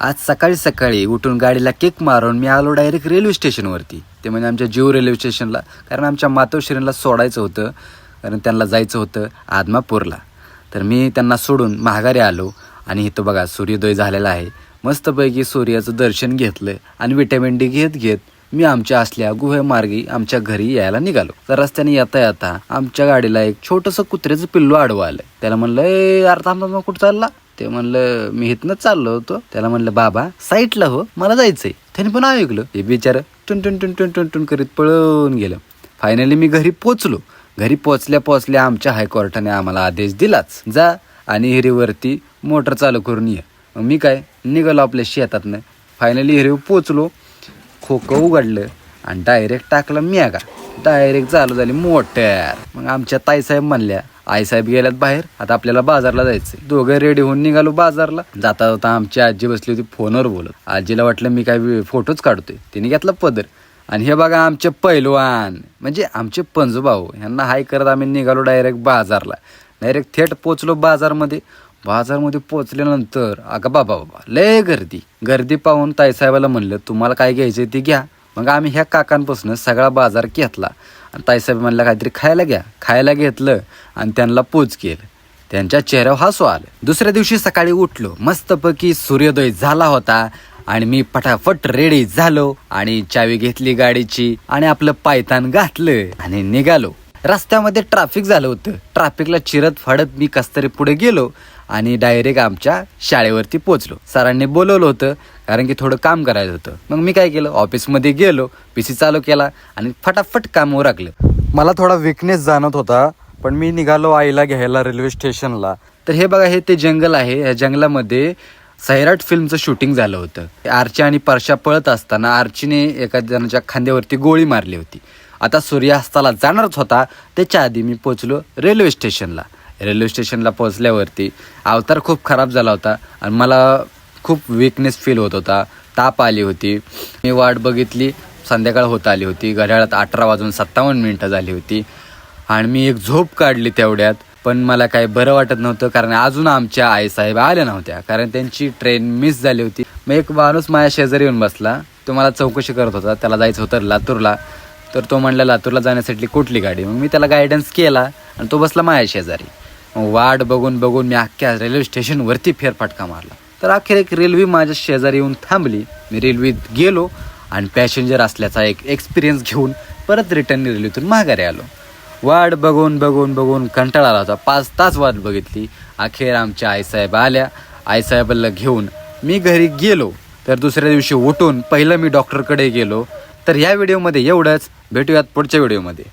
आज सकाळी सकाळी उठून गाडीला किक मारून मी आलो डायरेक्ट रेल्वे स्टेशनवरती ते म्हणजे आमच्या जीव रेल्वे स्टेशनला कारण आमच्या मातोश्रींना सोडायचं होतं. कारण त्यांना जायचं होतं आदमापूरला. तर मी त्यांना सोडून महागारी आलो. आणि इथं बघा सूर्योदय झालेला आहे. मस्तपैकी सूर्याचं दर्शन घेतलं आणि विटॅमिन डी घेत घेत मी आमच्या असल्या गुहेमार्गी आमच्या घरी यायला निघालो. तर रस्त्याने येता येता आमच्या गाडीला एक छोटस कुत्र्याचं पिल्लू आडवं आलं. त्याला म्हणलं ए यार थांब कुठं चालला? ते म्हणलं मी इथनंच चाललो होतो. त्याला म्हणलं बाबा साईटला हो मला जायचंय. त्याने पण ऐकलं. हे बिचार टुन टुन टुन टुन टुन टुन करीत पळून गेलं. फायनली मी घरी पोचलो. घरी पोचल्या पोचल्या आमच्या हायकोर्टाने आम्हाला आदेश दिलाच. जा आणि हिरीवरती मोटर चालू करून ये. मग मी काय? निघालो आपल्या शेतातनं. फायनली हिरीव पोचलो. खोकं उघडलं आणि डायरेक्ट टाकलं मी आगा डायरेक्ट चालू झाली मोटर. मग आमच्या ताईसाहेब म्हणल्या आईसाहेब गेल्यात बाहेर आता आपल्याला बाजारला जायचंय. दोघं रेडी होऊन निघालो बाजारला. जाता जाता आमची आजी बसली होती फोनवर बोलत. आजीला वाटलं मी काय फोटोच काढतोय. तिने घेतला पदर. आणि हे बघा आमचे पैलवान म्हणजे आमचे पंजूभाऊ ह्यांना हाय करत आम्ही निघालो डायरेक्ट बाजारला. डायरेक्ट थेट पोचलो बाजारमध्ये. बाजारमध्ये पोचल्यानंतर अगं बाबा बाबा लय गर्दी. गर्दी पाहून ताईसाहेबाला म्हणलं तुम्हाला काय घ्यायचं ते घ्या. मग आम्ही ह्या काकांपासून सगळा बाजार घेतला. आणि ताईसाहेब म्हणलं काहीतरी खायला घ्या. खायला घेतलं आणि त्यांना पोच केलं. त्यांच्या चेहऱ्यावर हसू आलं. दुसऱ्या दिवशी सकाळी उठलो. मस्तपैकी सूर्योदय झाला होता आणि मी पटापट रेडी झालो आणि चावी घेतली गाडीची आणि आपलं पायतान घातलं आणि निघालो. रस्त्यामध्ये ट्रॅफिक झालं होतं. ट्रॅफिकला चिरत फाडत मी कसतरी पुढे गेलो आणि डायरेक्ट आमच्या शाळेवरती पोचलो सरांनी बोलवलं होतं कारण की थोडं काम करायचं होतं. मग मी काय केलं? ऑफिसमध्ये गेलो पी सी चालू केला आणि फटाफट काम उरकलं. मला थोडा विकनेस जाणवत होता पण मी निघालो आईला घ्यायला रेल्वे स्टेशनला तर हे बघा हे ते जंगल आहे. या जंगलामध्ये सैराट फिल्मचं शूटिंग झालं होतं. आर्ची आणि परशा पळत असताना आर्चीने एका जणाच्या खांद्यावरती गोळी मारली होती. आता सूर्यास्ताला जाणारच होता त्याच्या आधी मी पोचलो रेल्वे स्टेशनला रेल्वे स्टेशनला पोहोचल्यावरती अवतार खूप खराब झाला होता आणि मला खूप विकनेस फील होत होता. ताप आली होती. मी वाट बघितली. संध्याकाळ होत आली होती. घड्याळात अठरा वाजून सत्तावन्न मिनटं झाली होती. आणि मी एक झोप काढली तेवढ्यात. पण मला काही बरं वाटत नव्हतं कारण अजून आमच्या आईसाहेब आल्या नव्हत्या. कारण त्यांची ट्रेन मिस झाली होती. मग एक माणूस माझ्या शेजारी येऊन बसला. तो मला चौकशी करत होता. त्याला जायचं होतं लातूरला. तर तो म्हणला लातूरला जाण्यासाठी कुठली गाडी? मग मी त्याला गायडन्स केला आणि तो बसला माझ्या शेजारी. वाट बघून बघून मी अख्ख्या रेल्वे स्टेशनवरती फेरफटका मारला. तर अखेर एक रेल्वे माझ्या शेजारी येऊन थांबली. मी रेल्वेत गेलो आणि पॅसेंजर असल्याचा एक एक्सपिरियन्स घेऊन परत रिटर्न रेल्वेतून माघारी आलो. वाट बघून बघून बघून कंटाळा आला होता. पाच तास वाट बघितली. अखेर आमच्या आईसाहेब आल्या. आईसाहेबाला घेऊन मी घरी गेलो. तर दुसऱ्या दिवशी उठून पहिलं मी डॉक्टरकडे गेलो. तर या व्हिडिओमध्ये एवढंच. भेटूयात पुढच्या व्हिडिओमध्ये